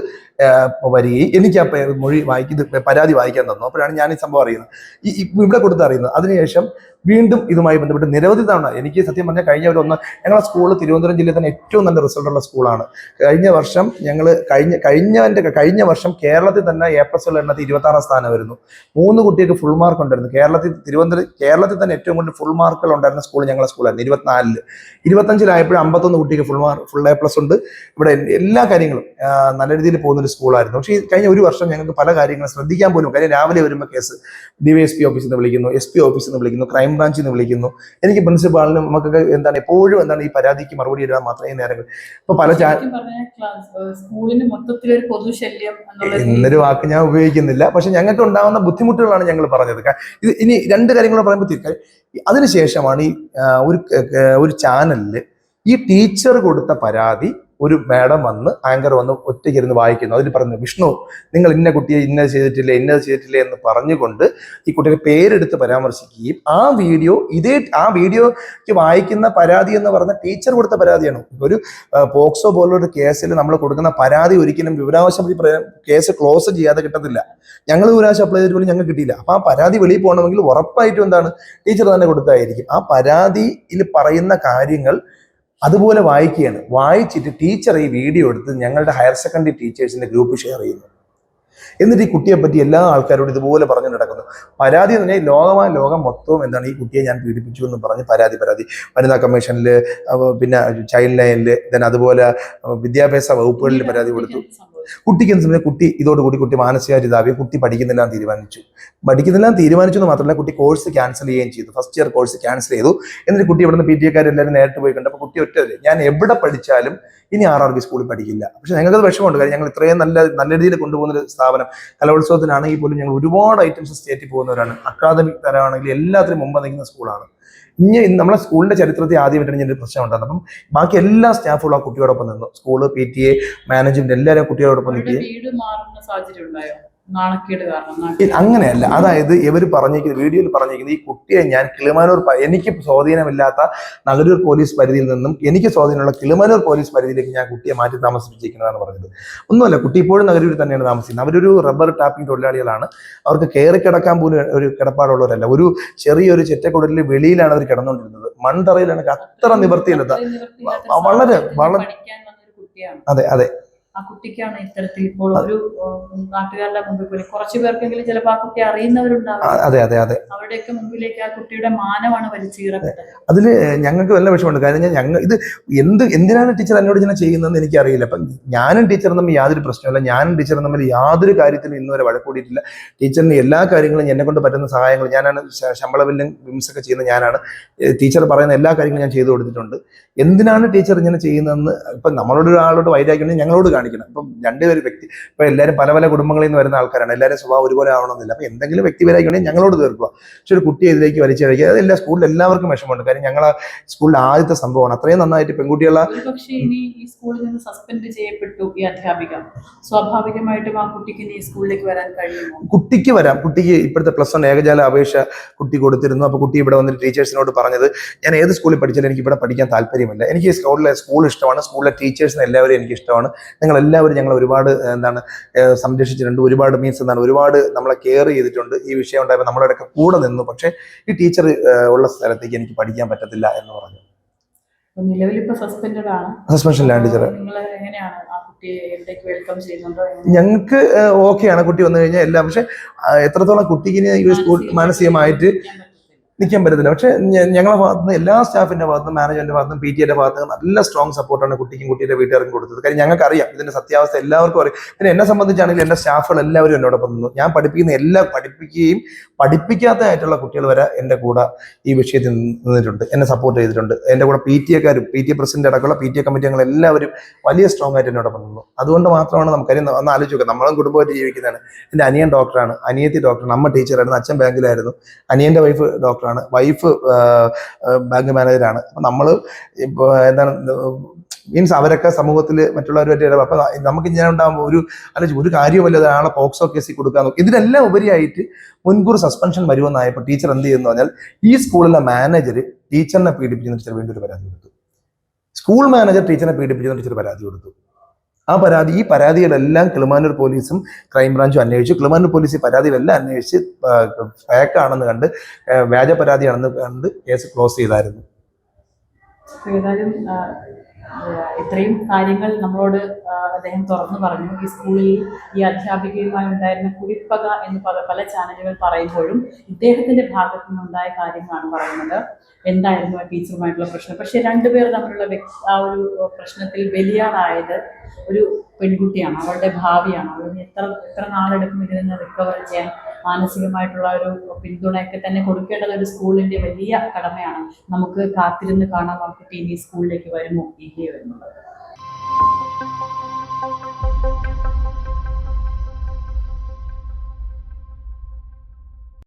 വരികയും എനിക്ക് ആ മൊഴി വായിക്കുന്നത് പരാതി വായിക്കാൻ തന്നു. അപ്പോഴാണ് ഞാൻ ഈ സംഭവം അറിയുന്നത്. ഈ ഇവിടെ കൊടുത്ത് അറിയുന്നത്. അതിനുശേഷം വീണ്ടും ഇതുമായി ബന്ധപ്പെട്ട് നിരവധി തവണ എനിക്ക് സത്യം പറഞ്ഞാൽ കഴിഞ്ഞ ഒരു ഒന്ന് ഞങ്ങളുടെ സ്കൂൾ തിരുവനന്തപുരം ജില്ലയിൽ തന്നെ ഏറ്റവും നല്ല റിസൾട്ടുള്ള സ്കൂളാണ് കഴിഞ്ഞ വർഷം ഞങ്ങൾ കഴിഞ്ഞ കഴിഞ്ഞവന്റെ കഴിഞ്ഞ വർഷം കേരളത്തിൽ തന്നെ എ പ്ലസ് ഉള്ള എണ്ണത്തിൽ ഇരുപത്തി ആറാം സ്ഥാനം വരുന്നു. മൂന്ന് കുട്ടികൾക്ക് ഫുൾ മാർക്ക് ഉണ്ടായിരുന്നു. കേരളത്തിൽ തിരുവനന്തപുരം കേരളത്തിൽ തന്നെ ഏറ്റവും കൂടുതൽ ഫുൾ മാർക്കുകൾ ഉണ്ടായിരുന്ന സ്കൂൾ ഞങ്ങളുടെ സ്കൂളായിരുന്നു ഇരുപത്തിനാലിൽ. ഇരുപത്തഞ്ചിലായപ്പോഴും അമ്പത്തൊന്ന് കുട്ടിക്ക് full mark full A plus ഉണ്ട്. ഇവിടെ എല്ലാ കാര്യങ്ങളും നല്ല രീതിയിൽ പോകുന്ന ഒരു സ്കൂളായിരുന്നു പക്ഷേ കഴിഞ്ഞ ഒരു വർഷം ഞങ്ങൾക്ക് പല കാര്യങ്ങളും ശ്രദ്ധിക്കാൻ പോലും കാര്യം രാവിലെ വരുമ്പോൾ കേസ് ഡിവൈഎസ് പി ഓഫീസിൽ നിന്ന് വിളിക്കുന്നു എസ് പി ഓഫീസിൽ നിന്ന് വിളിക്കുന്നു ക്രൈം ബ്രാഞ്ചിൽ നിന്ന് വിളിക്കുന്നു. എനിക്ക് പ്രിൻസിപ്പാളിനും നമുക്കൊക്കെ എന്താണ് എപ്പോഴും എന്താണ് ഈ പരാതിക്ക് മറുപടി ഇടാൻ മാത്രമേ നേരങ്ങൾ ഇപ്പൊ പല സ്കൂളിന് മൊത്തത്തിലൊരു പൊതുശല്യം എന്നുള്ള രീതിയിൽ എന്നൊരു വാക്ക് ഞാൻ ഉപയോഗിക്കുന്നില്ല. പക്ഷെ ഞങ്ങൾക്ക് ഉണ്ടാകുന്ന ബുദ്ധിമുട്ടുകളാണ് ഞങ്ങൾ പറഞ്ഞത്. ഇത് ഇനി രണ്ട് കാര്യങ്ങൾ പറയുമ്പോൾ തിരിക്കാൻ അതിനുശേഷമാണ് ഈ ഒരു ഒരു ചാനലിൽ ഈ ടീച്ചർ കൊടുത്ത പരാതി ഒരു മാഡം വന്ന് ആങ്കർ വന്ന് ഒറ്റയ്ക്കിരുന്ന് വായിക്കുന്നു. അതിൽ പറഞ്ഞു വിഷ്ണു നിങ്ങൾ ഇന്ന കുട്ടിയെ ഇന്ന ചെയ്തിട്ടില്ല ഇന്ന ചെയ്തിട്ടില്ല എന്ന് പറഞ്ഞുകൊണ്ട് ഈ കുട്ടിയുടെ പേരെടുത്ത് പരാമർശിക്കുകയും ആ വീഡിയോ ഇതേ ആ വീഡിയോക്ക് വായിക്കുന്ന പരാതി എന്ന് പറഞ്ഞ ടീച്ചർ കൊടുത്ത പരാതിയാണ്. ഒരു പോക്സോ പോലുള്ള കേസിൽ നമ്മൾ കൊടുക്കുന്ന പരാതി ഒരിക്കലും വിവരാവകാശം കേസ് ക്ലോസ് ചെയ്യാതെ കിട്ടത്തില്ല. ഞങ്ങൾ വിവരാവകാശം അപ്ലൈ ചെയ്തിട്ട് പോലും ഞങ്ങൾക്ക് കിട്ടിയില്ല. അപ്പൊ ആ പരാതി വെളിയിൽ പോകണമെങ്കിൽ ഉറപ്പായിട്ടും എന്താണ് ടീച്ചർ തന്നെ കൊടുത്തായിരിക്കും. ആ പരാതിയിൽ പറയുന്ന കാര്യങ്ങൾ അതുപോലെ വായിക്കുകയാണ്. വായിച്ചിട്ട് ടീച്ചർ ഈ വീഡിയോ എടുത്ത് ഞങ്ങളുടെ ഹയർ സെക്കൻഡറി ടീച്ചേഴ്സിന്റെ ഗ്രൂപ്പ് ഷെയർ ചെയ്യുന്നു. എന്നിട്ട് ഈ കുട്ടിയെ പറ്റി എല്ലാ ആൾക്കാരോടും ഇതുപോലെ പറഞ്ഞു നടക്കുന്നു. പരാതി പറഞ്ഞാൽ ലോകമായ ലോകം മൊത്തവും എന്താണ് ഈ കുട്ടിയെ ഞാൻ പീഡിപ്പിച്ചു എന്ന് പറഞ്ഞ് പരാതി പരാതി. വനിതാ കമ്മീഷനിൽ പിന്നെ ചൈൽഡ് ലൈനിൽ ദെൻ അതുപോലെ വിദ്യാഭ്യാസ വകുപ്പുകളിൽ പരാതി കൊടുത്തു. കുട്ടിക്ക് എന്ത് സമയം കുട്ടി ഇതോടുകൂടി കുട്ടി മാനസിക ഇതാവുകയും കുട്ടി പഠിക്കുന്നില്ല എന്ന് തീരുമാനിച്ചു. പഠിക്കുന്നില്ല എന്ന് തീരുമാനിച്ചു എന്ന് മാത്രമല്ല കുട്ടി കോഴ്സ് ക്യാൻസൽ ചെയ്യുകയും ചെയ്തു. ഫസ്റ്റ് ഇയർ കോഴ്സ് ക്യാൻസൽ ചെയ്തു. എന്നിട്ട് കുട്ടി ഇവിടുന്ന് പി ടി എക്കാരെല്ലാവരും നേരിട്ട് പോയി കണ്ടപ്പോൾ കുട്ടി ഒറ്റ ഞാൻ എവിടെ പഠിച്ചാലും ഇനി ആർ ആർ ബി സ്കൂളിൽ പഠിക്കില്ല. പക്ഷെ ഞങ്ങൾക്ക് വിഷമമുണ്ട്. കാര്യം ഞങ്ങൾ ഇത്രയും നല്ല നല്ല രീതിയിൽ കൊണ്ടുപോകുന്ന ഒരു സ്ഥാപനം കലോത്സവത്തിനാണെങ്കിൽ പോലും ഞങ്ങൾ ഒരുപാട് ഐറ്റംസ് സ്റ്റേറ്റിൽ പോകുന്നവരാണ്. അക്കാദമിക് തരമാണെങ്കിൽ എല്ലാത്തിനും മുമ്പ് നിൽക്കുന്ന സ്കൂളാണ് ഇനി നമ്മളെ സ്കൂളിന്റെ ചരിത്രത്തിൽ ആദ്യമായിട്ടാണ് ഞാൻ ഒരു പ്രശ്നം ഉണ്ടായിരുന്നത് അപ്പം ബാക്കി എല്ലാ സ്റ്റാഫുകളും ആ കുട്ടിയോടൊപ്പം നിന്നു. School P T A management എല്ലാവരും കുട്ടിയോടൊപ്പം അവരുടെ നിൽക്കുകയും അങ്ങനെയല്ല. അതായത് ഇവർ പറഞ്ഞിരിക്കുന്നത് വീഡിയോയിൽ പറഞ്ഞിരിക്കുന്നത് ഈ കുട്ടിയെ ഞാൻ കിളിമാനൂർ എനിക്ക് സ്വാധീനമില്ലാത്ത നഗരൂർ പോലീസ് പരിധിയിൽ നിന്നും എനിക്ക് സ്വാധീനമുള്ള കിളിമാനൂർ പോലീസ് പരിധിയിലേക്ക് ഞാൻ കുട്ടിയെ മാറ്റി താമസിപ്പിച്ചിരിക്കുന്നതാണ് പറഞ്ഞത്. ഒന്നുമല്ല കുട്ടി ഇപ്പോഴും നഗരൂരിൽ തന്നെയാണ് താമസിക്കുന്നത്. അവരൊരു റബ്ബർ ടാപ്പിംഗ് തൊഴിലാളികളാണ്. അവർക്ക് കയറി കിടക്കാൻ പോലും ഒരു കിടപ്പാടുള്ളവരല്ല. ഒരു ചെറിയൊരു ചെറ്റക്കുടലിൽ വെളിയിലാണ് അവർ കിടന്നുകൊണ്ടിരുന്നത്. മൺതറയിലാണ് അത്ര നിവൃത്തിയില്ലാത്ത വളരെ- വളരെ- അതെ അതെ. ആ കുട്ടിക്കാണ് ഇത്തരത്തിൽ ഇപ്പോൾ ഒരു നാട്ടുകാരുടെ മുമ്പിൽ പോലും. കുറച്ചു പേർക്കെങ്കിലും ചിലപ്പോൾ ആ കുട്ടി അറിയുന്നവരുണ്ടാവും. അതെ അതെ അതെ. അവരുടെയൊക്കെ മുമ്പിലേക്ക് ആ കുട്ടിയുടെ മാനമാണ് വലിച്ചീറപ്പെട്ടത്. അതിൽ ഞങ്ങൾക്ക് വല്ല വിഷമമുണ്ട്? കാരണം ഞാൻ ഞങ്ങൾ ഇത് എന്ത് എന്തിനാണ് ടീച്ചർ എന്നോട് ഇങ്ങനെ ചെയ്യുന്നതെന്ന് എനിക്കറിയില്ല. അപ്പം ഞാനും ടീച്ചറും തമ്മിൽ യാതൊരു പ്രശ്നമില്ല ഞാനും ടീച്ചറും തമ്മിൽ യാതൊരു കാര്യത്തിലും ഇന്നുവരെ വഴക്കൂടിയിട്ടില്ല. ടീച്ചറിന് എല്ലാ കാര്യങ്ങളും എന്നെ കൊണ്ട് പറ്റുന്ന സഹായങ്ങൾ ഞാനാണ് ശമ്പള ബില്ലും ചെയ്യുന്ന ഞാനാണ്. ടീച്ചർ പറയുന്ന എല്ലാ കാര്യങ്ങളും ഞാൻ ചെയ്തു കൊടുത്തിട്ടുണ്ട്. എന്തിനാണ് ടീച്ചർ ഇങ്ങനെ ചെയ്യുന്നതെന്ന് ഇപ്പം നമ്മളോട് ഒരാളോട് വൈരാഗ്യം ഞങ്ങളോട് കാണിക്കണം. ഇപ്പം രണ്ടുപേരും വ്യക്തി ഇപ്പം എല്ലാവരും പല പല കുടുംബങ്ങളിൽ നിന്ന് വരുന്ന ആൾക്കാരാണ്. എല്ലാവരും സ്വഭാവം ഒരുപോലെ ആവണമെന്നില്ല. അപ്പം എന്തെങ്കിലും വ്യക്തി വൈരാഗ്യമുണ്ടെങ്കിൽ ഞങ്ങളോട് തീർക്കുക. പക്ഷെ ഒരു കുട്ടിയെ ഇതിലേക്ക് വലിച്ചഴിക്കുക അത് എല്ലാ സ്കൂളിൽ എല്ലാവർക്കും വിഷമമുണ്ട്. കാര്യം ഞങ്ങൾ സ്കൂളിൽ ആദ്യത്തെ സംഭവമാണ്. അത്രയും നന്നായിട്ട് പെൺകുട്ടികളെ സ്കൂളിൽ നിന്ന് സസ്പെൻഡ് ചെയ്യപ്പെട്ടു ഈ അധ്യാപിക. സ്വാഭാവികമായിട്ടും ആ കുട്ടിക്ക് ഈ സ്കൂളിലേക്ക് വരാൻ കഴിയുമോ? കുട്ടിക്ക് വരാം. കുട്ടിക്ക് ഇപ്പോഴത്തെ പ്ലസ് വൺ ഏകജാല അപേക്ഷ കുട്ടി കൊടുത്തിരുന്നു. അപ്പോൾ കുട്ടി ഇവിടെ വന്നിട്ട് ടീച്ചേഴ്സിനോട് പറഞ്ഞത് ഞാൻ ഏത് സ്കൂളിൽ പഠിച്ചാലും എനിക്ക് ഇവിടെ പഠിക്കാൻ താല്പര്യമില്ല എനിക്ക് സ്കൂളിലെ സ്കൂൾ ഇഷ്ടമാണ്. സ്കൂളിലെ ടീച്ചേഴ്സിന് എല്ലാവരും എനിക്ക് ഇഷ്ടമാണ്. നിങ്ങൾ എല്ലാവരും ഞങ്ങൾ ഒരുപാട് എന്താണ് സംരക്ഷിച്ചിട്ടുണ്ട്. ഒരുപാട് മീൻസ് എന്താണ് ഒരുപാട് നമ്മളെ കെയർ ചെയ്തിട്ടുണ്ട്. ഈ വിഷയം ഉണ്ടായപ്പോൾ നമ്മളോടൊക്കെ കൂടെ നിന്നു. പക്ഷേ ഈ ടീച്ചർ ഉള്ള സ്ഥലത്തേക്ക് എനിക്ക് പഠിക്കാൻ പറ്റത്തില്ല എന്ന് പറഞ്ഞു. സസ്പെൻഷനിലാണ് ടീച്ചർ? ഞങ്ങൾക്ക് ഓക്കെയാണ് കുട്ടി വന്നു കഴിഞ്ഞാൽ എല്ലാം. പക്ഷെ എത്രത്തോളം കുട്ടിക്ക് ഇനി സ്കൂൾ മാനസികമായിട്ട്. നിൽക്കാൻ പറ്റത്തില്ല. പക്ഷേ ഞങ്ങളുടെ ഭാഗത്ത് നിന്ന് എല്ലാ സ്റ്റാഫിന്റെ ഭാഗത്തും മാനേജ്മെന്റ് ഭാഗത്തും പി ടി എന്റെ ഭാഗത്ത് നല്ല സ്ട്രോങ് സപ്പോർട്ടാണ് കുട്ടിക്കും കുട്ടിയുടെ വീട്ടുകാർക്കും കൊടുത്തത്. കാര്യം ഞങ്ങൾക്ക് അറിയാം ഇതിന്റെ സത്യാവസ്ഥ എല്ലാവർക്കും അറിയാം. പിന്നെ എന്നെ സംബന്ധിച്ചാണെങ്കിൽ എന്റെ സ്റ്റാഫുകൾ എല്ലാവരും എന്നോടൊപ്പം നിന്നു. ഞാൻ പഠിപ്പിക്കുന്ന എല്ലാ പഠിപ്പിക്കുകയും പഠിപ്പിക്കാത്തതായിട്ടുള്ള കുട്ടികൾ വരെ എന്റെ കൂടെ ഈ വിഷയത്തിൽ നിന്നിട്ടുണ്ട്. എന്നെ സപ്പോർട്ട് ചെയ്തിട്ടുണ്ട്. എന്റെ കൂടെ പി ടി എക്കാരും പി ടി എ പ്രസിഡന്റ് അടക്കമുള്ള പി ടി എ കമ്മിറ്റി അംഗങ്ങൾ എല്ലാവരും വലിയ സ്ട്രോങ് ആയിട്ട് എന്നോടൊപ്പം നിന്നു. അതുകൊണ്ട് മാത്രമാണ് നമുക്കറിയാം ഒന്ന് ആലോചിച്ച് നോക്കാം. നമ്മളും കുടുംബമായിട്ട് ജീവിക്കുന്നതാണ്. എന്റെ അനിയൻ ഡോക്ടറാണ് അനിയത്തി ഡോക്ടറാണ് അമ്മ ടീച്ചറായിരുന്നു അച്ഛൻ ബാങ്കിലായിരുന്നു അനിയന്റെ വൈഫ് ഡോക്ടറാണ് വൈഫ് ബാങ്ക് മാനേജറാണ് അപ്പം നമ്മൾ ഇപ്പോൾ എന്താണ് മീൻസ് അവരൊക്കെ സമൂഹത്തിൽ മറ്റുള്ളവരുമായിട്ട് ഇടപെടും. അപ്പം നമുക്ക് ഇങ്ങനെ ഉണ്ടാകുമ്പോൾ ഒരു അല്ലെങ്കിൽ ഒരു കാര്യമല്ല ഒരാളെ പോക്സോ കേസിൽ കൊടുക്കാൻ നോക്കും. ഇതിനെല്ലാം ഉപരിയായിട്ട് മുൻകൂർ സസ്പെൻഷൻ വരുമെന്നായപ്പോൾ ടീച്ചർ എന്ത് ചെയ്യുന്നു പറഞ്ഞാൽ ഈ സ്കൂളിലെ മാനേജർ ടീച്ചറിനെ പീഡിപ്പിക്കുന്ന ടീച്ചർ വീണ്ടും ഒരു പരാതി കൊടുത്തു. സ്കൂൾ മാനേജർ ടീച്ചറിനെ പീഡിപ്പിക്കുന്ന ടീച്ചർ പരാതി കൊടുത്തു. ആ പരാതി ഈ പരാതികളെല്ലാം കിളിമാനൂർ പോലീസും ക്രൈംബ്രാഞ്ചും അന്വേഷിച്ചു. കിളിമാനൂർ പോലീസ് ഈ പരാതികളെല്ലാം അന്വേഷിച്ച് ഫേക്കാണെന്ന് കണ്ട് വ്യാജ പരാതിയാണെന്ന് കണ്ട് കേസ് ക്ലോസ് ചെയ്തായിരുന്നു. ഇത്രയും കാര്യങ്ങൾ നമ്മളോട് അദ്ദേഹം തുറന്നു പറഞ്ഞു. ഈ സ്കൂളിൽ ഈ അധ്യാപികയുമായി ഉണ്ടായിരുന്ന കുടിപ്പക എന്ന് പല പല ചാനലുകൾ പറയുമ്പോഴും ഇദ്ദേഹത്തിന്റെ ഭാഗത്തു നിന്നുണ്ടായ കാര്യങ്ങളാണ് പറയുന്നത്. എന്തായിരുന്നു ആ ടീച്ചറുമായിട്ടുള്ള പ്രശ്നം? പക്ഷെ രണ്ടുപേർ തമ്മിലുള്ള ആ ഒരു പ്രശ്നത്തിൽ ബലിയാടായത് ഒരു പെൺകുട്ടിയാണ്. അവളുടെ ഭാവിയാണ്. അവളിന് എത്ര എത്ര നാളെടുക്കും ഇതിൽ നിന്ന് റിക്കവർ ചെയ്യാൻ മാനസികമായിട്ടുള്ള ഒരു പിന്തുണയൊക്കെ തന്നെ കൊടുക്കേണ്ടത് ഒരു സ്കൂളിന്റെ വലിയ കടമയാണ്. നമുക്ക് കാത്തിരുന്ന് കാണാം നമുക്ക് ടീം ഈ സ്കൂളിലേക്ക് വരുമോ? ഇല്ലയോ എന്നുള്ളത്.